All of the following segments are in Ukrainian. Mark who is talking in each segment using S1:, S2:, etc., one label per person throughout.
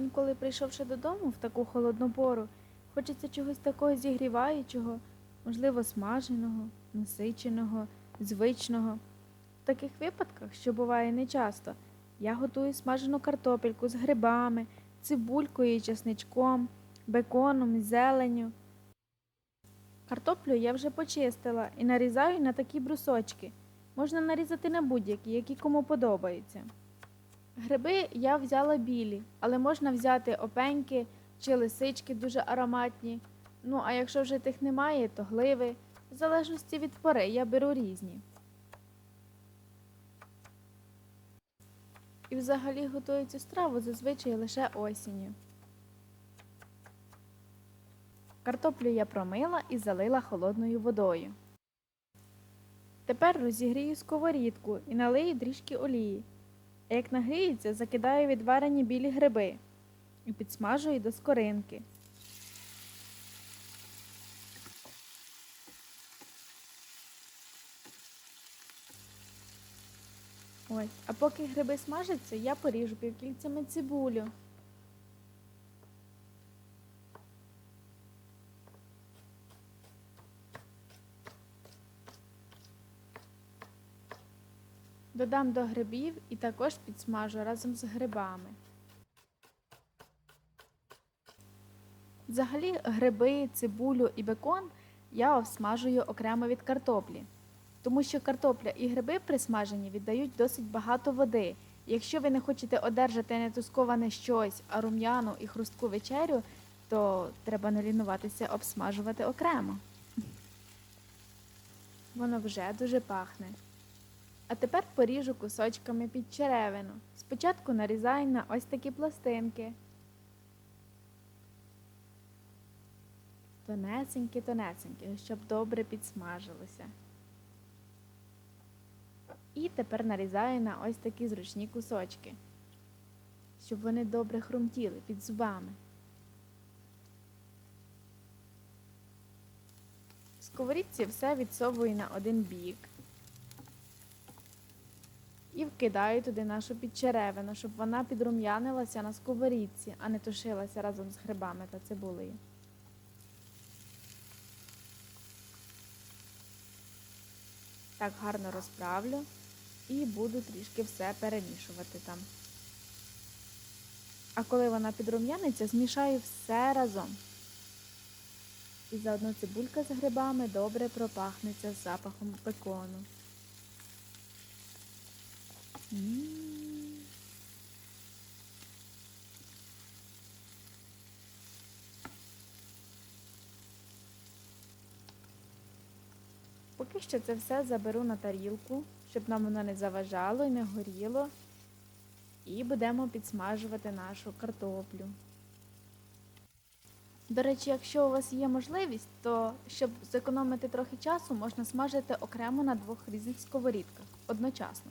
S1: Інколи, прийшовши додому в таку холодну пору, хочеться чогось такого зігріваючого, можливо, смаженого, насиченого, звичного. В таких випадках, що буває нечасто, я готую смажену картопельку з грибами, цибулькою і чесничком, беконом і зеленню. Картоплю я вже почистила і нарізаю на такі брусочки. Можна нарізати на будь-які, які кому подобаються. Гриби я взяла білі, але можна взяти опеньки чи лисички дуже ароматні. Ну, а якщо вже тих немає, то гливи. В залежності від пори я беру різні. І взагалі готую цю страву зазвичай лише осінню. Картоплю я промила і залила холодною водою. Тепер розігрію сковорідку і налию трішки олії. А як нагиється, закидаю відварені білі гриби і підсмажую до скоринки. Ось, а поки гриби смажаться, я поріжу півкільцями цибулю. Додам до грибів і також підсмажу разом з грибами. Взагалі, гриби, цибулю і бекон я обсмажую окремо від картоплі, тому що картопля і гриби при смаженні віддають досить багато води. Якщо ви не хочете одержати не тусковане щось, а рум'яну і хрустку вечерю, то треба не лінуватися обсмажувати окремо. Воно вже дуже пахне. А тепер поріжу кусочками під черевину. Спочатку нарізаю на ось такі пластинки. Тонесенькі, тонесенькі, щоб добре підсмажилося. І тепер нарізаю на ось такі зручні кусочки, щоб вони добре хрумтіли під зубами. В сковорідці все відсовую на один бік. І вкидаю туди нашу підчеревину, щоб вона підрум'янилася на сковорідці, а не тушилася разом з грибами та цибулею. Так гарно розправлю і буду трішки все перемішувати там. А коли вона підрум'яниться, змішаю все разом. І заодно цибулька з грибами добре пропахнеться з запахом бекону. Поки що це все заберу на тарілку, щоб нам воно не заважало і не горіло. І будемо підсмажувати нашу картоплю. До речі, якщо у вас є можливість, то щоб зекономити трохи часу, можна смажити окремо на двох різних сковорідках одночасно.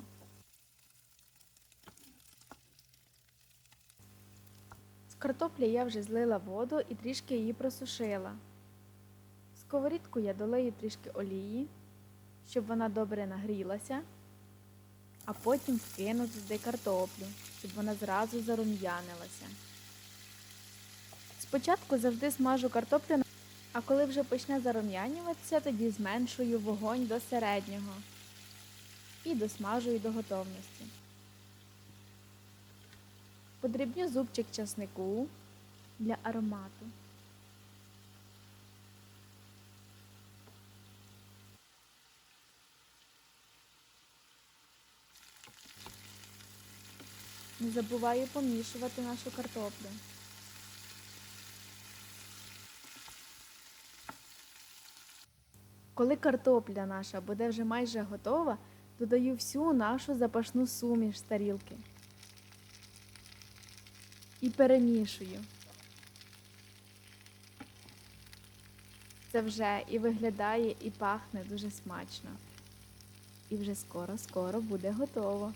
S1: Картоплі я вже злила воду і трішки її просушила. В сковорідку я долию трішки олії, щоб вона добре нагрілася, а потім вкину туди картоплю, щоб вона зразу зарум'янилася. Спочатку завжди смажу картоплю, а коли вже почне зарум'янюватися, тоді зменшую вогонь до середнього і досмажую до готовності. Подрібню зубчик часнику для аромату. Не забуваю помішувати нашу картоплю. Коли картопля наша буде вже майже готова, додаю всю нашу запашну суміш з тарілки і перемішую. Це вже і виглядає, і пахне дуже смачно. І вже скоро-скоро буде готово.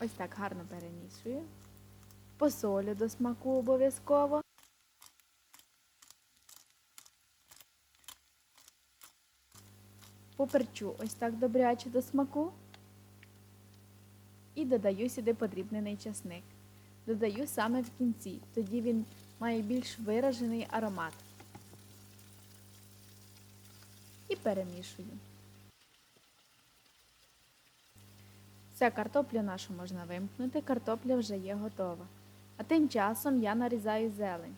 S1: Ось так гарно перемішую. Посолю до смаку обов'язково. Поперчу ось так добряче до смаку. І додаю сюди подрібнений часник. Додаю саме в кінці, тоді він має більш виражений аромат. І перемішую. Все, картоплю нашу можна вимкнути, картопля вже є готова. А тим часом я нарізаю зелень.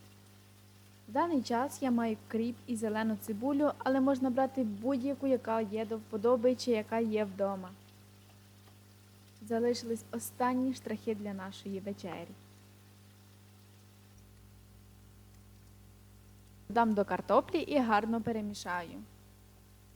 S1: В даний час я маю кріп і зелену цибулю, але можна брати будь-яку, яка є до вподоби чи яка є вдома. Залишились останні штрихи для нашої вечері. Дам до картоплі і гарно перемішаю.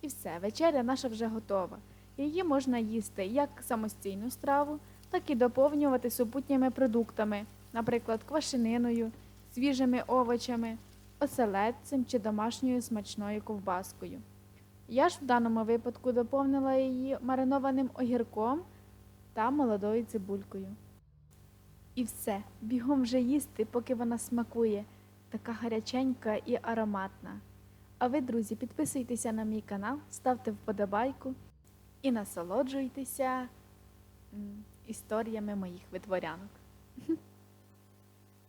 S1: І все, вечеря наша вже готова. Її можна їсти як самостійну страву, так і доповнювати супутніми продуктами, наприклад, квашениною, свіжими овочами, оселедцем чи домашньою смачною ковбаскою. Я ж в даному випадку доповнила її маринованим огірком та молодою цибулькою. І все, бігом вже їсти, поки вона смакує, така гаряченька і ароматна. А ви, друзі, підписуйтеся на мій канал, ставте вподобайку і насолоджуйтеся історіями моїх витворянок.